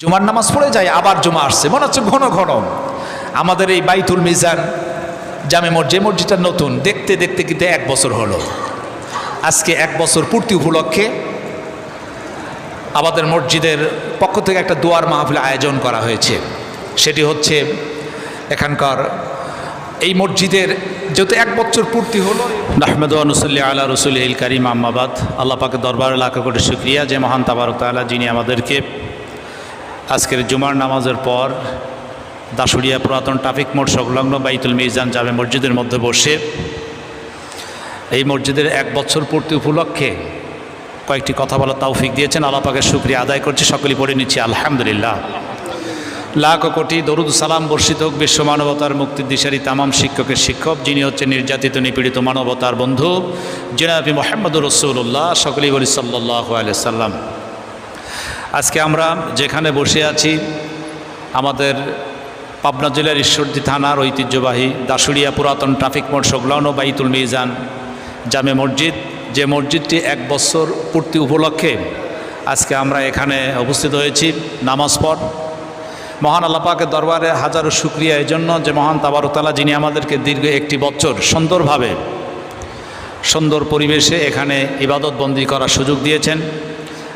জুমার নামাজ পড়ে যায়, আবার জুমা আসছে। মনে হচ্ছে ঘন ঘন। আমাদের এই বাইতুল মিজান জামে মসজিদ মসজিদটা নতুন, দেখতে দেখতে কিন্তু এক বছর হলো। আজকে এক বছর পূর্তি উপলক্ষে আমাদের মসজিদের পক্ষ থেকে একটা দোয়ার মাহফিল আয়োজন করা হয়েছে। সেটি হচ্ছে এখানকার এই মসজিদের যেহেতু এক বছর পূর্তি হলো, নাহমেদ অনুসল্লি আল্লাহ রসুল করিম আম্মাবাদ আল্লাহ পাকে দরবার লাখ কোটি শুক্রিয়া। যে মহান তাবারক তাআলা, যিনি আমাদেরকে আজকের জুমার নামাজের পর দাসুরিয়া পুরাতন ট্রাফিক মোড় সংলগ্ন বাইতুল মিজান জামে মসজিদের মধ্যে বসে এই মসজিদের এক বছর পূর্তি উপলক্ষে কয়েকটি কথা বলার তৌফিক দিয়েছেন। আল্লাহ পাকের শুক্রিয়া আদায় করছি। সকলেই পড়ে নিচ্ছি, আলহামদুলিল্লাহ। লাখ কোটি দরুদ সালাম বর্ষিত হোক বিশ্ব মানবতার মুক্তির দিশারি তামাম শিক্ষকের শিক্ষক, যিনি হচ্ছেন নির্যাতিত, নিপীড়িত মানবতার বন্ধু। জেনাবি মোহাম্মদুর রসুল্লাহ সকলেই বলি সাল্লাহ আলিয়া সাল্লাম আজকে আমরা যেখানে বসে আছি, আমাদের পাবনা জেলার ঈশ্বরদী থানার ঐতিহ্যবাহী দাসুরিয়া পুরাতন ট্রাফিক মোড় সংলগ্ন বাইতুল মিজান জামে মসজিদ। যে মসজিদটি এক বছর পূর্তি উপলক্ষে আজকে আমরা এখানে উপস্থিত হয়েছি, নামাজ পড়। মহান আল্লাপাকের দরবারে হাজারো শুক্রিয়া। এই জন্য যে মহান তাবারতালা যিনি আমাদেরকে দীর্ঘ একটি বছর সুন্দরভাবে, সুন্দর পরিবেশে এখানে ইবাদতবন্দি করার সুযোগ দিয়েছেন।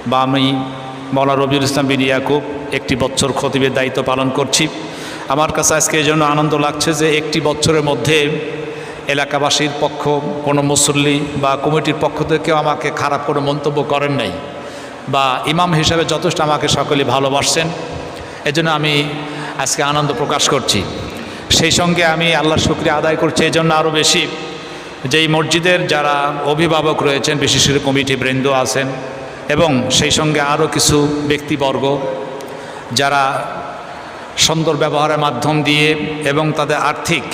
বা আমি মৌলা রবিউল ইসলাম বিন ইয়াকুব, একটি বছর খতিবের দায়িত্ব পালন করছি। আমার কাছে আজকে এই জন্য আনন্দ লাগছে যে একটি বছরের মধ্যে এলাকাবাসীর পক্ষ, কোনো মুসল্লি বা কমিটির পক্ষ থেকেও আমাকে খারাপ কোনো মন্তব্য করেন নাই বা ইমাম হিসাবে যথেষ্ট আমাকে সকলে ভালোবাসছেন। এজন্য আমি আজকে আনন্দ প্রকাশ করছি। সেই সঙ্গে আমি আল্লাহর শুক্রিয়া আদায় করছি। এই জন্য আরও বেশি যে এই মসজিদের যারা অভিভাবক রয়েছেন, বিশেষ করে কমিটি বৃন্দ আছেন এবং সেই সঙ্গে আরও কিছু ব্যক্তিবর্গ যারা সুন্দর ব্যবহারের মাধ্যম দিয়ে এবং তাদের আর্থিক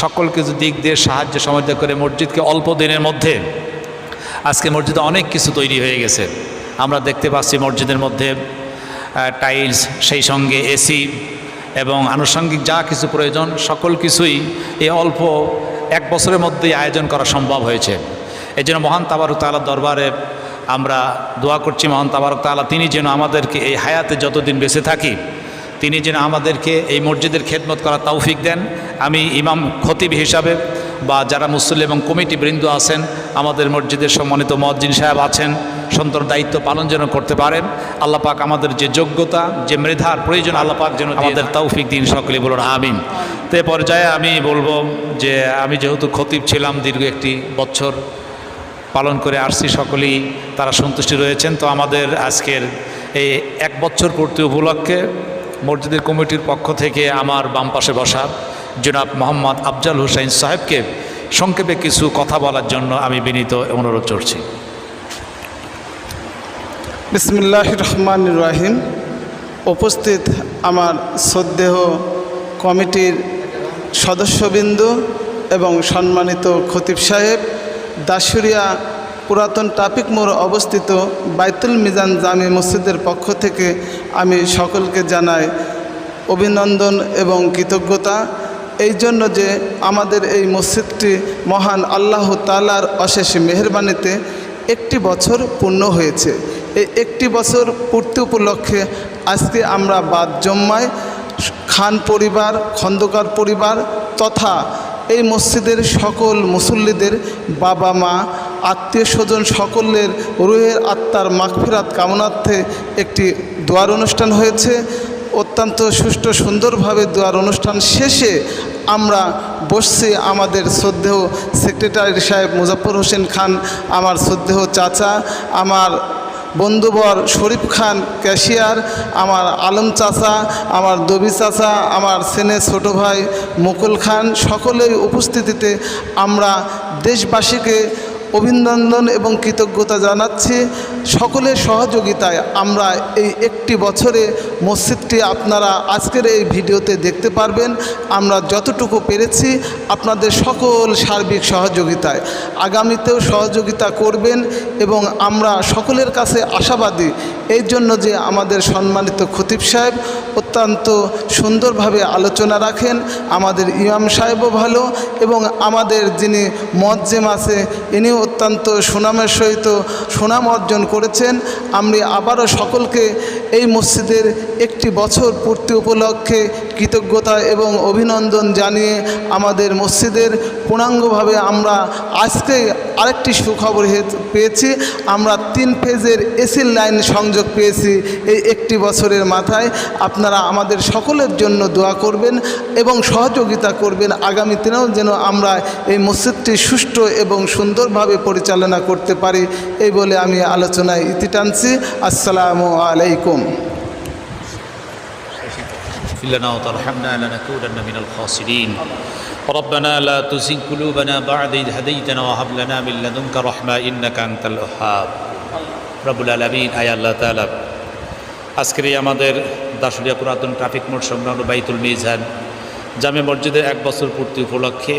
সকল কিছু দিক দিয়ে সাহায্য সমাজা করে মসজিদকে অল্প দিনের মধ্যে, আজকে মসজিদে অনেক কিছু তৈরি হয়ে গেছে। আমরা দেখতে পাচ্ছি মসজিদের মধ্যে টাইলস, সেই সঙ্গে এসি এবং আনুষঙ্গিক যা কিছু প্রয়োজন, সকল কিছুই এই অল্প এক বছরের মধ্যেই আয়োজন করা সম্ভব হয়েছে। এই জন্য মহান তাবারক তালার দরবারে আমরা দোয়া করছি মহান তাবারক তালা তিনি যেন আমাদেরকে এই হায়াতে যতদিন বেঁচে থাকি তিনি যেন আমাদেরকে এই মসজিদের খেদমত করার তৌফিক দেন। আমি ইমাম খতিব হিসাবে বা যারা মুসল্লি এবং কমিটি বৃন্দ আছেন আমাদের মসজিদের সম্মানিত মজ্জিন সাহেব আছেন সুন্দর দায়িত্ব পালন যেন করতে পারেন। আল্লাহ পাক আমাদের যে যোগ্যতা যে মেধার প্রয়োজন আল্লাহ পাক যেন আমাদের তৌফিক দিন সকলে বলুন আমিন। তো পর্যায়ে আমি বলব যে আমি যেহেতু খতিব ছিলাম দীর্ঘ একটি বছর পালন করে আসছি সকলেই, তারা সন্তুষ্টি রয়েছেন। তো আমাদের আজকের এই এক বছর পূর্তি উপলক্ষে মসজিদের কমিটির পক্ষ থেকে আমার বাম পাশে বসা জনাব মোহাম্মদ আফজাল হুসাইন সাহেবকে সংক্ষেপে কিছু কথা বলার জন্য আমি বিনীত অনুরোধ করছি। বিসমিল্লাহ রহমান রাহিম। উপস্থিত আমার শ্রদ্ধেহ কমিটির সদস্যবৃন্দ এবং সম্মানিত খতিব সাহেব দাসুরিয়া পুরাতন ট্রাফিক মোড় অবস্থিত বাইতুল মিজান জামি মসজিদের পক্ষ থেকে আমি সকলকে জানাই অভিনন্দন এবং কৃতজ্ঞতা। এই জন্য যে আমাদের এই মসজিদটি মহান আল্লাহ তালার অশেষ মেহরবানিতে একটি বছর পূর্ণ হয়েছে। এই একটি বছর পূর্তি উপলক্ষে আজকে আমরা বাদ জম্মায় খান পরিবার, খন্দকার পরিবার তথা এই মসজিদের সকল মুসল্লিদের বাবা মা, আত্মীয় স্বজন সকলের রুহের আত্মার মাগফিরাত কামনার্থে একটি দোয়ার অনুষ্ঠান হয়েছে। অত্যন্ত সুষ্ঠু সুন্দরভাবে দোয়ার অনুষ্ঠান শেষে আমরা বসছি আমাদের শ্রদ্ধেয় সেক্রেটারি সাহেব মুজাফর হোসেন খান, আমার শ্রদ্ধেয় চাচা, আমার বন্ধুবর শরীফ খান ক্যাশিয়ার, আমার আলম চাচা, আমার দবি চাচা, আমার সেনে ছোট ভাই মুকুল খান, সকলেই উপস্থিতিতে আমরা দেশবাসীকে অভিনন্দন এবং কৃতজ্ঞতা জানাচ্ছি। সকলের সহযোগিতায় আমরা এই একটি বছরে মসজিদটি আপনারা আজকের এই ভিডিওতে দেখতে পারবেন। আমরা যতটুকু পেরেছি আপনাদের সকল সার্বিক সহযোগিতায়। আগামীতেও সহযোগিতা করবেন এবং আমরা সকলের কাছে আশাবাদী। এই জন্য যে আমাদের সম্মানিত খতিব সাহেব অত্যন্ত সুন্দরভাবে আলোচনা রাখেন। আমাদের ইমাম সাহেবও ভালো এবং আমাদের যিনি মজ্জেম আছে, ইনিও অত্যন্ত সুনামের সহিত সুনাম অর্জন করেছেন। আমি আবারও সকলকে এই মসজিদের একটি বছর পূর্তি উপলক্ষে কৃতজ্ঞতা এবং অভিনন্দন জানিয়ে আমাদের মসজিদের পূর্ণাঙ্গভাবে আমরা আজকে আরেকটি সুখবর পেয়েছি। আমরা তিন ফেজের এসির লাইন সংযোগ পেয়েছি এই একটি বছরের মাথায়। আপনারা আমাদের সকলের জন্য দোয়া করবেন এবং সহযোগিতা করবেন আগামী দিনেও যেন আমরা এই মসজিদটি সুষ্ঠু এবং সুন্দরভাবে পরিচালনা করতে পারি এই বলে আমি আলোচনায় ইতি টানছি আসসালামু আলাইকুম اغفر لنا وترحمنا لنكونن من الخاسرين ربنا لا تزغ قلوبنا بعد إذ هديتنا وهب لنا من لدنك رحمة إنك أنت الوهاب রব্বুল আলমিন আয় আল্লাহ তালা আজকের এই আমাদের দাসুরিয়া পুরাতন ট্রাফিক মোড় সংলগ্ন বাইতুল মিজান জামে মসজিদের এক বছর পূর্তি উপলক্ষে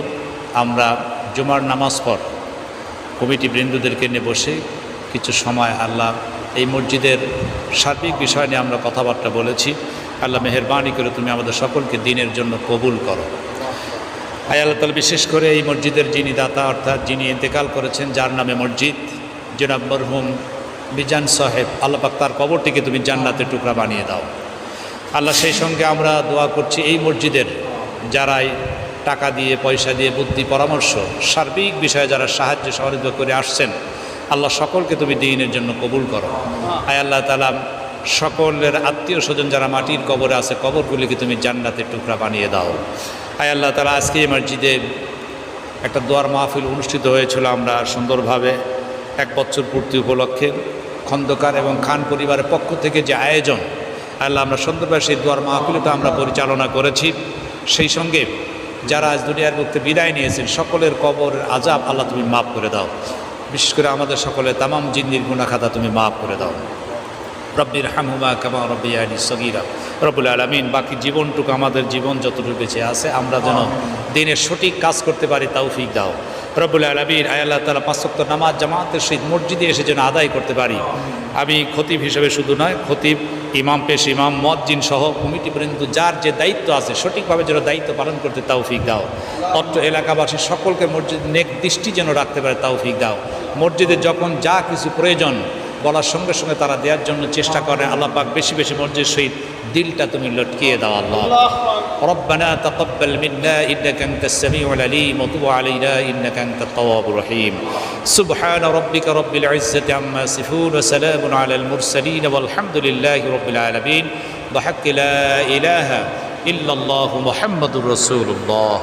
আমরা জুমার নামাজ পর কমিটি বৃন্দুদেরকে নিয়ে বসে কিছু সময় আল্লাহ এই মসজিদের সার্বিক বিষয় নিয়ে আমরা কথাবার্তা বলেছি। আল্লাহ মেহরবানি করে তুমি আমাদের সকলকে দিনের জন্য কবুল করো। আয় আল্লাহ তালা বিশেষ করে এই মসজিদের যিনি দাতা, অর্থাৎ যিনি ইন্তেকাল করেছেন, যার নামে মসজিদ, জনাব মরহুম মিজান সাহেব, আল্লাহ পাক তার কবরটিকে তুমি জান্নাতের টুকরা বানিয়ে দাও। আল্লাহ সেই সঙ্গে আমরা দোয়া করছি এই মসজিদের যারাই টাকা দিয়ে, পয়সা দিয়ে বুদ্ধি, পরামর্শ, সার্বিক বিষয়ে যারা সাহায্য সহযোগিতা করে আসছেন, আল্লাহ সকলকে তুমি দিনের জন্য কবুল করো। আয় আল্লাহ তালা সকলের আত্মীয় স্বজন যারা মাটির কবরে আছে, কবরগুলিকে তুমি জান্নাতের টুকরা বানিয়ে দাও। আয় আল্লাহ তালা আজকে এই মসজিদে একটা দোয়ার মাহফিল অনুষ্ঠিত হয়েছিল আমরা সুন্দরভাবে এক বছর পূর্তি উপলক্ষে। খন্দকার এবং খান পরিবারের পক্ষ থেকে যে আয়োজন আল্লাহ আমরা সুন্দরভাবে সেই দোয়ার মাহফিলটা আমরা পরিচালনা করেছি। সেই সঙ্গে যারা আজ দুনিয়ার মধ্যে বিদায় নিয়েছেন সকলের কবর আজাব আল্লাহ তুমি মাফ করে দাও। বিশেষ করে আমাদের সকলের তামাম জিন্দির গুণাখাতা তুমি মাফ করে দাও। রব্বির হামহুমা কামা রব্বিয়ানি সগিরা। রব্বুল আলমিন বাকি জীবনটুকু আমাদের জীবন যতটুকু বেঁচে আছে আমরা যেন দিনের সঠিক কাজ করতে পারি তৌফিক দাও। রব্বুল আলমিন আয়াল্লাহ তালা পাঁচক্ত নামাজ জামাতের সহিত মসজিদে এসে যেন আদায় করতে পারি। আমি খতিব হিসেবে শুধু নয়, খতিব, ইমাম, পেশ ইমাম মজ্জিন সহ কমিটি পর্যন্ত যার যে দায়িত্ব আছে, সঠিকভাবে যেন দায়িত্ব পালন করতে তৌফিক দাও। অত্র এলাকাবাসী সকলকে মসজিদ নেক দৃষ্টি যেন রাখতে পারে, তৌফিক দাও। মসজিদে যখন যা কিছু প্রয়োজন, বলার সঙ্গে সঙ্গে তারা দেওয়ার জন্য চেষ্টা করে, আল্লাহ পাক বেশি বেশি মসজিদ সহিত দিলটা তুমি লটকিয়ে দাও, আল্লাহ। ربنا تقبل منا إنك أنت السميع العليم وتب علينا إنك أنت التواب الرحيم. سبحان ربك رب العزة عما يصفون وسلام على المرسلين والحمد لله رب العالمين. بحق لا إله إلا الله محمد رسول الله.